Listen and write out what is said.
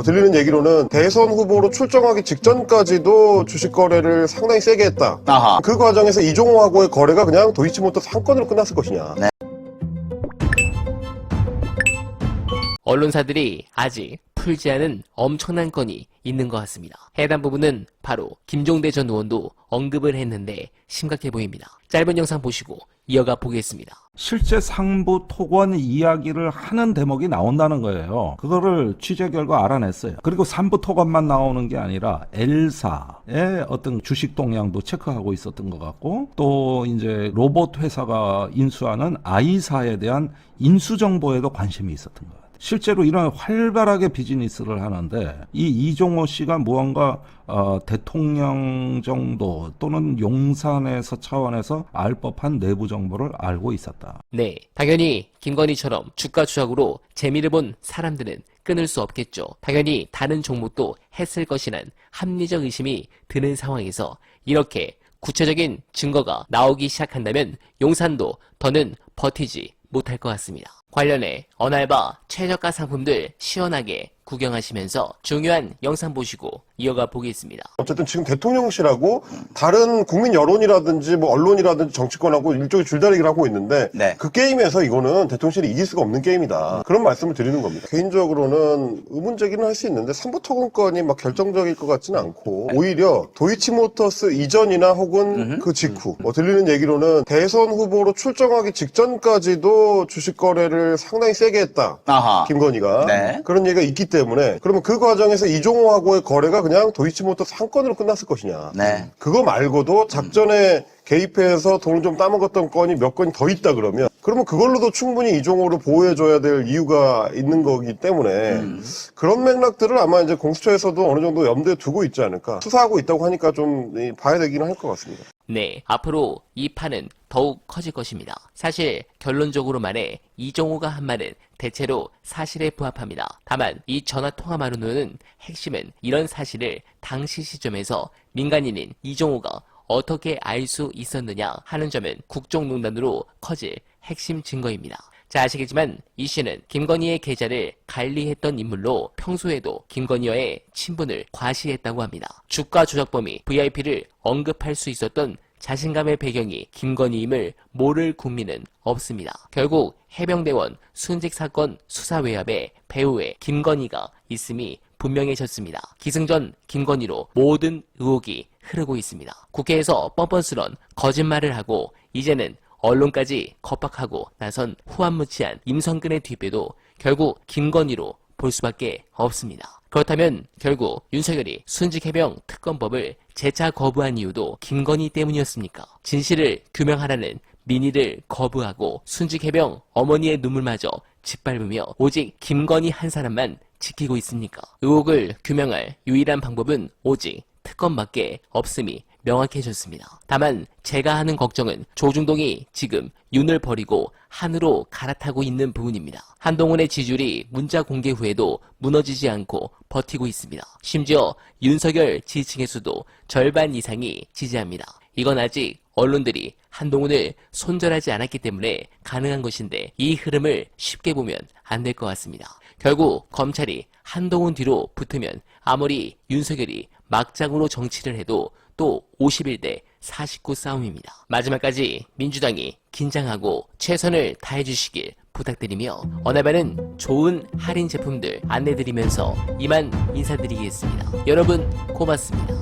뭐 들리는 얘기로는 대선 후보로 출정하기 직전까지도 주식 거래를 상당히 세게 했다. 아하. 그 과정에서 이종호하고의 거래가 그냥 도이치모터스 한 건으로 끝났을 것이냐. 네. 언론사들이 아직 풀지 않은 엄청난 건이 있는 것 같습니다. 해당 부분은 바로 김종대 전 의원도 언급을 했는데 심각해 보입니다. 짧은 영상 보시고 이어가 보겠습니다. 실제 상부 토건 이야기를 하는 대목이 나온다는 거예요. 그거를 취재 결과 알아냈어요. 그리고 상부 토건만 나오는 게 아니라 L사의 어떤 주식 동향도 체크하고 있었던 것 같고 또 이제 로봇 회사가 인수하는 I사에 대한 인수 정보에도 관심이 있었던 것 같아요. 실제로 이런 활발하게 비즈니스를 하는데 이 이종호 씨가 무언가 어, 대통령 정도 또는 용산에서 차원에서 알 법한 내부 정보를 알고 있었다. 네, 당연히 김건희처럼 주가 추적으로 재미를 본 사람들은 끊을 수 없겠죠. 당연히 다른 종목도 했을 것이란 합리적 의심이 드는 상황에서 이렇게 구체적인 증거가 나오기 시작한다면 용산도 더는 버티지 못할 것 같습니다. 관련해 어날바 최저가 상품들 시원하게 구경하시면서 중요한 영상 보시고 이어가 보겠습니다. 어쨌든 지금 대통령실하고 다른 국민 여론이라든지 뭐 언론이라든지 정치권하고 일종의 줄다리기를 하고 있는데 네. 그 게임에서 이거는 대통령실이 이길 수가 없는 게임이다. 그런 말씀을 드리는 겁니다. 개인적으로는 의문 제기는 할 수 있는데 삼부토건건이 막 결정적일 것 같지는 않고 오히려 도이치모터스 이전이나 혹은 그 직후 뭐 들리는 얘기로는 대선 후보로 출정하기 직전까지도 주식 거래를 상당히 세게 했다. 아하. 김건희가 네. 그런 얘기가 있기 때문에 그러면 그 과정에서 이종호하고의 거래가 그냥 도이치모터스 한 건으로 끝났을 것이냐. 네. 그거 말고도 작전에 개입해서 돈을 좀 따먹었던 건이 몇 건이 더 있다 그러면 그러면 그걸로도 충분히 이종호를 보호해줘야 될 이유가 있는 거기 때문에 그런 맥락들을 아마 이제 공수처에서도 어느 정도 염두에 두고 있지 않을까 수사하고 있다고 하니까 좀 이, 봐야 되기는 할 것 같습니다. 네, 앞으로 이 판은 더욱 커질 것입니다. 사실 결론적으로 말해 이종호가 한 말은 대체로 사실에 부합합니다. 다만 이 전화 통화만으로는 핵심은 이런 사실을 당시 시점에서 민간인인 이종호가 어떻게 알 수 있었느냐 하는 점은 국정농단으로 커질 핵심 증거입니다. 자, 아시겠지만 이 씨는 김건희의 계좌를 관리했던 인물로 평소에도 김건희와의 친분을 과시했다고 합니다. 주가 조작범이 VIP를 언급할 수 있었던 자신감의 배경이 김건희임을 모를 국민은 없습니다. 결국 해병대원 순직 사건 수사 외압에 배우의 김건희가 있음이 분명해졌습니다. 기승전 김건희로 모든 의혹이 흐르고 있습니다. 국회에서 뻔뻔스런 거짓말을 하고 이제는 언론까지 겁박하고 나선 후한무치한 임성근의 뒷배도 결국 김건희로 볼 수밖에 없습니다. 그렇다면 결국 윤석열이 순직 해병 특검법을 재차 거부한 이유도 김건희 때문이었습니까? 진실을 규명하라는 민의를 거부하고 순직 해병 어머니의 눈물마저 짓밟으며 오직 김건희 한 사람만 지키고 있습니까? 의혹을 규명할 유일한 방법은 오직 특검밖에 없음이 명확해졌습니다. 다만 제가 하는 걱정은 조중동이 지금 윤을 버리고 한으로 갈아타고 있는 부분입니다. 한동훈의 지지율이 문자 공개 후에도 무너지지 않고 버티고 있습니다. 심지어 윤석열 지지층에서도 절반 이상이 지지합니다. 이건 아직 언론들이 한동훈을 손절하지 않았기 때문에 가능한 것인데 이 흐름을 쉽게 보면 안 될 것 같습니다. 결국 검찰이 한동훈 뒤로 붙으면 아무리 윤석열이 막장으로 정치를 해도 또 51대 49 싸움입니다. 마지막까지 민주당이 긴장하고 최선을 다해 주시길 부탁드리며 어나바는 좋은 할인 제품들 안내드리면서 이만 인사드리겠습니다. 여러분 고맙습니다.